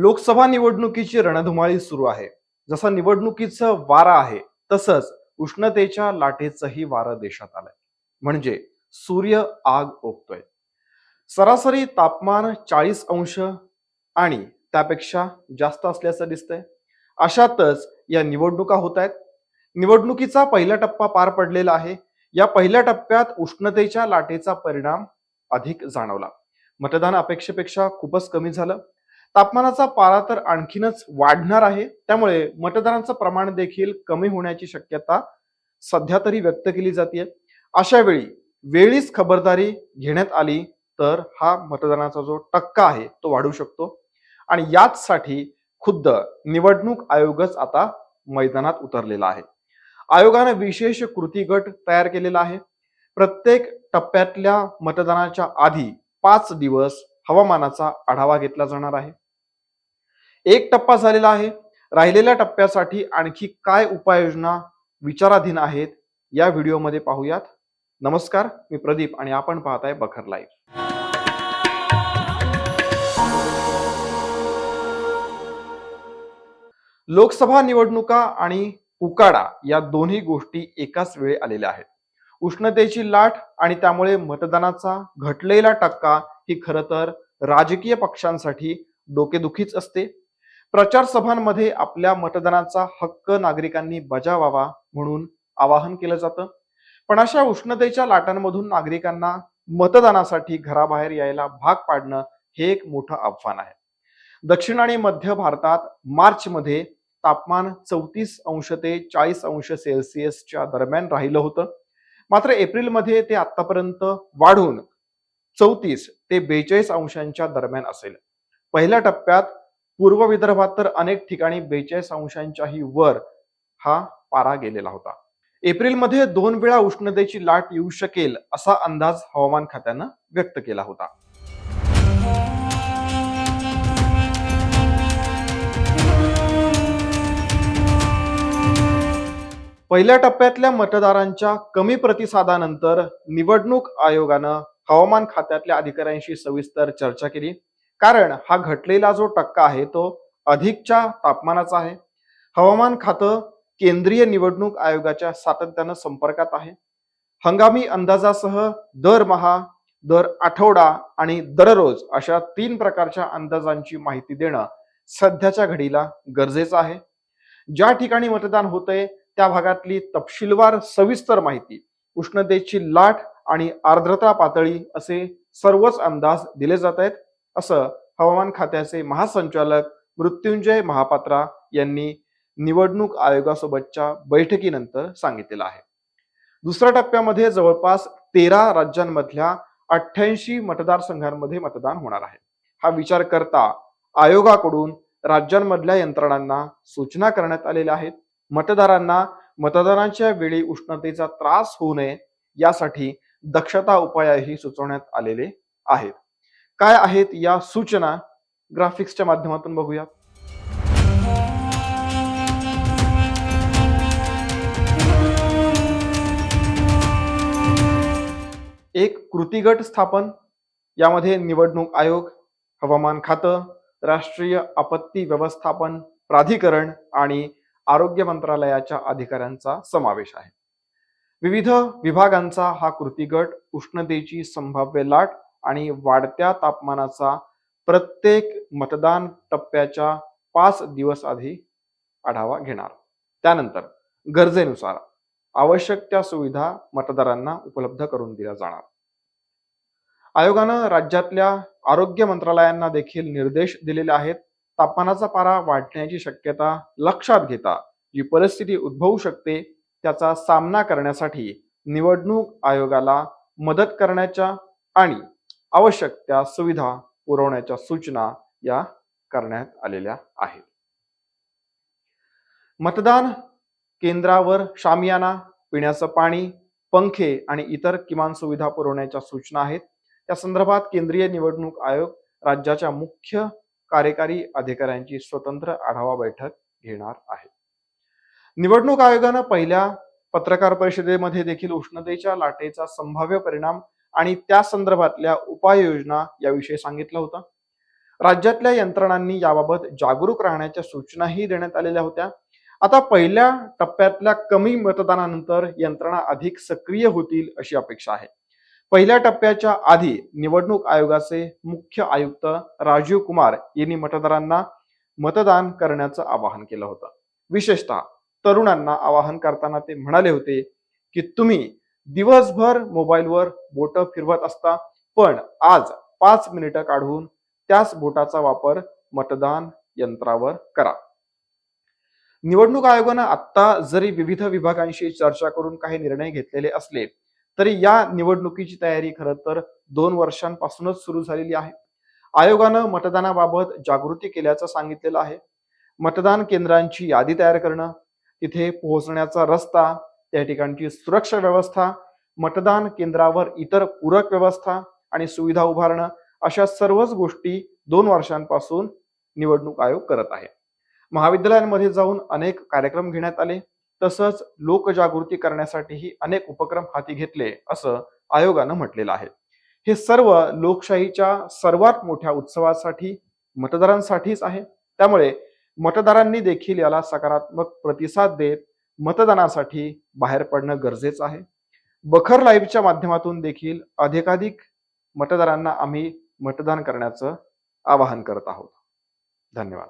लोकसभा निवडणुकीची रणधुमाळी सुरू आहे. जसं निवडणुकीचं वारा आहे तसंच उष्णतेच्या लाटेचंही वारं देशात आलंय. म्हणजे सूर्य आग ओकतोय. सरासरी तापमान चाळीस अंश आणि त्यापेक्षा जास्त असल्याचं दिसतंय. अशातच या निवडणुका होत आहेत निवडणुकीचा पहिला टप्पा पार पडलेला आहे. या पहिल्या टप्प्यात उष्णतेच्या लाटेचा परिणाम अधिक जाणवला. मतदान अपेक्षेपेक्षा खूपच कमी झालं. तापमानाचा पारा तर आणखीनच वाढणार आहे. त्यामुळे मतदानाचं प्रमाण देखील कमी होण्याची शक्यता सध्या तरी व्यक्त केली जाते अशा वेळी वेळीच खबरदारी घेण्यात आली तर हा मतदानाचा जो टक्का आहे तो वाढू शकतो. आणि याचसाठी खुद्द निवडणूक आयोगच आता मैदानात उतरलेला आहे. आयोगाने विशेष कृती गट तयार केलेला आहे. प्रत्येक टप्प्यातल्या मतदानाच्या आधी पाच दिवस हवामानाचा आढावा घेतला जाणार आहे. एक टप्पा झालेला आहे. राहिलेल्या टप्प्यासाठी आणखी काय उपाययोजना विचाराधीन आहेत या व्हिडिओमध्ये पाहूयात. नमस्कार मी प्रदीप आणि आपण पाहताय बखर लाईव्ह. लोकसभा निवडणुका आणि उकाडा या दोन्ही गोष्टी एकाच वेळी आलेल्या आहेत. उष्णतेची लाट आणि त्यामुळे मतदानाचा घटलेला टक्का ही खरं तर राजकीय पक्षांसाठी डोकेदुखीच असते. प्रचार सभांमध्ये आपल्या मतदानाचा हक्क नागरिकांनी बजावावा म्हणून आवाहन केलं जातं. पण अशा उष्णतेच्या लाटांमधून नागरिकांना मतदानासाठी घराबाहेर यायला भाग पाडणं हे एक मोठं आव्हान आहे. दक्षिण आणि मध्य भारतात मार्चमध्ये तापमान चौतीस अंश ते चाळीस अंश सेल्सिअसच्या दरम्यान राहिलं होतं. मात्र एप्रिलमध्ये ते आतापर्यंत वाढून चौतीस ते बेचाळीस अंशांच्या दरम्यान असेल. पहिल्या टप्प्यात पूर्व विदर्भात तर अनेक ठिकाणी बेचाळीस अंशांच्याही वर हा पारा गेलेला होता. एप्रिलमध्ये दोन वेळा उष्णतेची लाट येऊ शकेल असा अंदाज हवामान खात्यानं व्यक्त केला होता. पहिल्या टप्प्यातल्या मतदारांच्या कमी प्रतिसादानंतर निवडणूक आयोगानं हवामान खात्यातल्या अधिकाऱ्यांशी सविस्तर चर्चा केली. कारण हा घटलेला जो टक्का आहे तो अधिकच्या तापमानाचा आहे. हवामान खातं केंद्रीय निवडणूक आयोगाच्या सातत्यानं संपर्कात आहे. हंगामी अंदाजासह दरमहा दर आठवडा आणि दररोज अशा तीन प्रकारच्या अंदाजांची माहिती देणं सध्याच्या घडीला गरजेचं आहे. ज्या ठिकाणी मतदान होतंय त्या भागातली तपशीलवार सविस्तर माहिती उष्णतेची लाट आणि आर्द्रता पातळी असे सर्वच अंदाज दिले जात आहेत. असं हवामान खात्याचे महासंचालक मृत्युंजय महापात्रा यांनी निवडणूक आयोगासोबतच्या बैठकीनंतर सांगितलेलं आहे. दुसऱ्या टप्प्यामध्ये जवळपास तेरा राज्यांमधल्या अठ्ठ्याऐंशी मतदारसंघांमध्ये मतदान होणार आहे. हा विचार करता आयोगाकडून राज्यांमधल्या यंत्रणांना सूचना करण्यात आलेल्या आहेत. मतदारांना मतदानाच्या वेळी उष्णतेचा त्रास होऊ नये यासाठी दक्षता उपायही सुचवण्यात आलेले आहेत. काय आहेत या सूचना ग्राफिक्सच्या माध्यमातून बघूया एक कृतीगट स्थापन यामध्ये निवडणूक आयोग हवामान खातं राष्ट्रीय आपत्ती व्यवस्थापन प्राधिकरण आणि आरोग्य मंत्रालयाच्या अधिकाऱ्यांचा समावेश आहे. विविध विभागांचा हा कृती गट उष्णतेची संभाव्य लाट आणि वाढत्या तापमानाचा प्रत्येक मतदान टप्प्याच्या पाच दिवस आधी आढावा घेणार. त्यानंतर गरजेनुसार आवश्यक त्या सुविधा मतदारांना उपलब्ध करून दिल्या जाणार. आयोगानं राज्यातल्या आरोग्य मंत्रालयांना देखील निर्देश दिलेले आहेत. तापमानाचा पारा वाढण्याची शक्यता लक्षात घेता जी परिस्थिती उद्भवू शकते त्याचा सामना करण्यासाठी निवडणूक आयोगाला मदत करण्याच्या आणि आवश्यक त्या सुविधा पुरवण्याच्या सूचना या करण्यात आलेल्या आहेत. मतदान केंद्रावर शामियाना पिण्याचं पाणी पंखे आणि इतर किमान सुविधा पुरवण्याच्या सूचना आहेत. त्या संदर्भात केंद्रीय निवडणूक आयोग राज्याच्या मुख्य कार्यकारी अधिकाऱ्यांची स्वतंत्र आढावा बैठक घेणार आहे. निवडणूक आयोगानं पहिल्या पत्रकार परिषदेमध्ये देखील उष्णतेच्या लाटेचा संभाव्य परिणाम आणि त्या संदर्भातल्या उपाययोजना याविषयी सांगितलं होतं. राज्यातल्या यंत्रणांनी याबाबत जागरूक राहण्याच्या सूचनाही देण्यात आलेल्या होत्या. आता पहिल्या टप्प्यातल्या कमी मतदानानंतर यंत्रणा अधिक सक्रिय होतील अशी अपेक्षा आहे. पहिल्या टप्प्याच्या आधी निवडणूक आयोगाचे मुख्य आयुक्त राजीव कुमार यांनी मतदारांना मतदान करण्याचं आवाहन केलं होतं. विशेषतः तरुणांना आवाहन करताना ते म्हणाले होते की तुम्ही दिवसभर मोबाईलवर बोट फिरवत असता पण आज पाच मिनिटं काढून त्याच बोटाचा वापर मतदान यंत्रावर करा. निवडणूक आयोगानं आत्ता जरी विविध विभागांशी चर्चा करून काही निर्णय घेतलेले असले तरी या निवडणुकीची तयारी खरं तर दोन वर्षांपासूनच सुरू झालेली आहे. आयोगानं मतदानाबाबत जागृती केल्याचं सांगितलेलं आहे. मतदान केंद्रांची यादी तयार करणं तिथे पोहोचण्याचा रस्ता त्या ठिकाणची सुरक्षा व्यवस्था मतदान केंद्रावर इतर पूरक व्यवस्था आणि सुविधा उभारणं अशा सर्वच गोष्टी दोन वर्षांपासून निवडणूक आयोग करत आहे. महाविद्यालयांमध्ये जाऊन अनेक कार्यक्रम घेण्यात आले. तसंच लोकजागृती करण्यासाठीही अनेक उपक्रम हाती घेतले असं आयोगानं म्हटलेलं आहे. हे सर्व लोकशाहीच्या सर्वात मोठ्या उत्सवासाठी मतदारांसाठीच आहे. त्यामुळे मतदारांनी देखील याला सकारात्मक प्रतिसाद देत मतदानासाठी बाहेर पडणं गरजेचं आहे. बखर लाईव्हच्या माध्यमातून देखील अधिकाधिक मतदारांना आम्ही मतदान करण्याचं आवाहन करत आहोत. धन्यवाद.